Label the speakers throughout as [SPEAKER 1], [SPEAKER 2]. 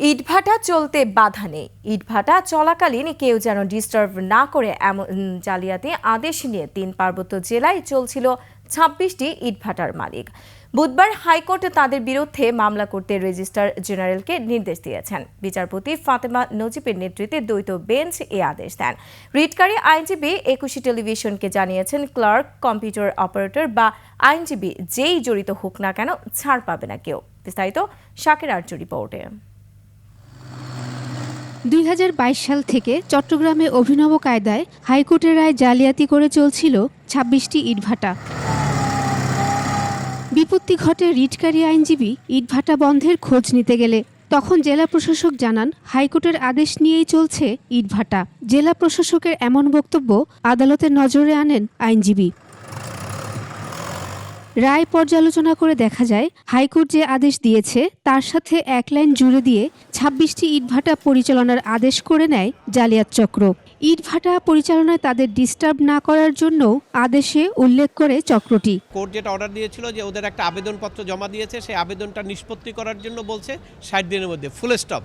[SPEAKER 1] ইটভাটা চলতে বাধা নেই। ইটভাটা চলাকালীন কেউ যেন ডিস্টার্ব না করে এমন জালিয়াতি আদেশ নিয়ে তিন পার্বত্য জেলায় চলছিল ছাব্বিশটি ইটভাটার মালিক। বুধবার হাইকোর্ট তাদের বিরুদ্ধে মামলা করতে রেজিস্ট্রার জেনারেলকে নির্দেশ দিয়েছেন। বিচারপতি ফাতেমা নজিবের নেতৃত্বে দ্বৈত বেঞ্চ এ আদেশ দেন। রিটকারী আইনজীবী একুশে টেলিভিশনকে জানিয়েছেন, ক্লার্ক, কম্পিউটার অপারেটর বা আইনজীবী যেই জড়িত হোক না কেন ছাড় পাবে না কেউ। বিস্তারিত শাকের আর্য রিপোর্টে।
[SPEAKER 2] দুই হাজার বাইশ সাল থেকে চট্টগ্রামে অভিনব কায়দায় হাইকোর্টের রায় জালিয়াতি করে চলছিল ছাব্বিশটি ইটভাটা। বিপত্তি ঘটে রিটকারী আইনজীবী ইটভাটা বন্ধের খোঁজ নিতে গেলে। তখন জেলা প্রশাসক জানান, হাইকোর্টের আদেশ নিয়েই চলছে ইটভাটা। জেলা প্রশাসকের এমন বক্তব্য আদালতের নজরে আনেন আইনজীবী। রায় পর্যালোচনা করে দেখা যায়, হাইকোর্ট যে আদেশ দিয়েছে, তার সাথে এক লাইন জুড়ে দিয়ে ছাব্বিশটি ইটভাটা পরিচালনার আদেশ করে নেয় জালিয়াত চক্র। ইটভাটা পরিচালনায় তাদের ডিস্টার্ব না করার জন্য আদেশে উল্লেখ করে চক্রটি।
[SPEAKER 3] কোর্ট যেটা অর্ডার দিয়েছিল যে ওদের একটা আবেদনপত্র জমা দিয়েছে, সেই আবেদনটা নিষ্পত্তি করার জন্য বলছে ষাট দিনের মধ্যে ফুল স্টপ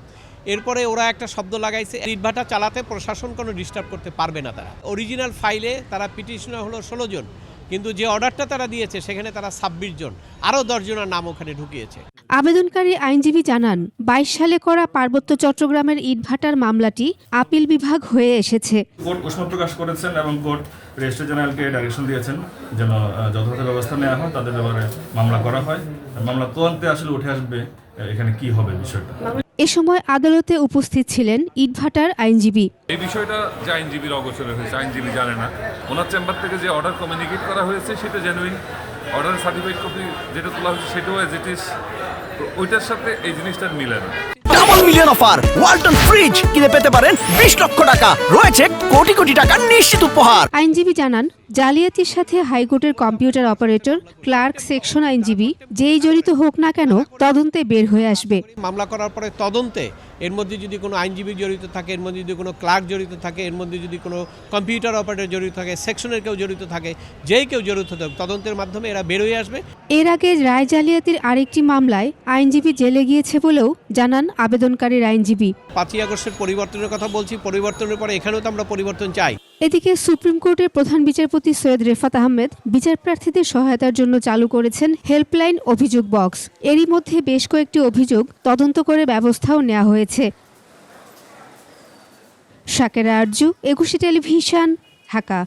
[SPEAKER 3] এরপরে ওরা একটা শব্দ লাগাইছে, ইটভাটা চালাতে প্রশাসন কোনো ডিস্টার্ব করতে পারবে না তারা। অরিজিনাল ফাইলে তারা পিটিশনার হলো ষোলো জন। কিন্তু যে অর্ডারটা তারা দিয়েছে সেখানে তারা ছাব্বিশ জন। আরও দশজনের নাম ওখানে ঢুকিয়েছে।
[SPEAKER 2] আবেদনকারী আইনজীবী জানান বাইশ সালে করা পার্বত্য চট্টগ্রামের ইটভাটার মামলাটি আপিল বিভাগ হয়ে এসেছে।
[SPEAKER 4] কোর্ট উষ্ম প্রকাশ করেছেন এবং কোর্ট রেজিস্ট্রার জেনারেলকে ডাইরেকশন দিয়েছেন যেন যথাযথ ব্যবস্থা নেওয়া হয় তাদের ব্যাপারে মামলা করা হয়। মামলা তদন্তে আসলে উঠে আসবে এখানে কি হবে বিষয়টা?
[SPEAKER 2] এ সময় আদালতে উপস্থিত ছিলেন ইটভাটার আইনজীবী।
[SPEAKER 5] এই বিষয়টা যে আইনজীবীর অগোচরে হয়েছে আইনজীবী জানে না। ওনার চেম্বার থেকে যে অর্ডার কমিউনিকেট করা হয়েছে সেটা জেনুইন অর্ডার সার্টিফিকেট কপি যেটা তোলা হয়েছে সেটাও অ্যাজ ইট ইস ওইটার সাথে এই জিনিসটার মিলে না।
[SPEAKER 6] Double million offer Walton fridge কিনে পেতে পারেন বিশ লক্ষ টাকা। রয়েছে কোটি কোটি টাকার নিশ্চিত উপহার।
[SPEAKER 2] আইনজীবী জানান জালিয়াতির সাথে হাইকোর্টের কম্পিউটার অপারেটর ক্লার্ক সেকশন আইনজীবী যেই জড়িত হোক না কেন তদন্তে বের হয়ে আসবে।
[SPEAKER 3] মামলা করার পরে তদন্তে এর মধ্যে যদি কোনো আইনজীবী জড়িত থাকে এর মধ্যে যদি কোনো ক্লার্ক জড়িত থাকে এর মধ্যে যদি কোনো কম্পিউটার অপারেটর জড়িত থাকে সেকশনের কেউ জড়িত থাকে যেই কেউ জড়িত থাকে তদন্তের মাধ্যমে এরা বেরোয় আসবে।
[SPEAKER 2] এর আগে রায় জালিয়াতির আরেকটি মামলায় আইনজীবী জেলে গিয়েছে বলেও জানান আবেদনকারীর আইনজীবী।
[SPEAKER 3] পাঁচই আগস্টের পরিবর্তনের কথা বলছি পরিবর্তনের পরে এখানেও তো আমরা পরিবর্তন চাই।
[SPEAKER 2] এদিকে সুপ্রিম কোর্টের প্রধান বিচারপতি সৈয়দ রেফাত আহমেদ বিচারপ্রার্থীদের সহায়তার জন্য চালু করেছেন হেল্পলাইন অভিযোগ বক্স। এরই মধ্যে বেশ কয়েকটি অভিযোগ তদন্ত করে ব্যবস্থাও নেওয়া হয়েছে। শাকেরা আরজু, একুশে টেলিভিশন, ঢাকা।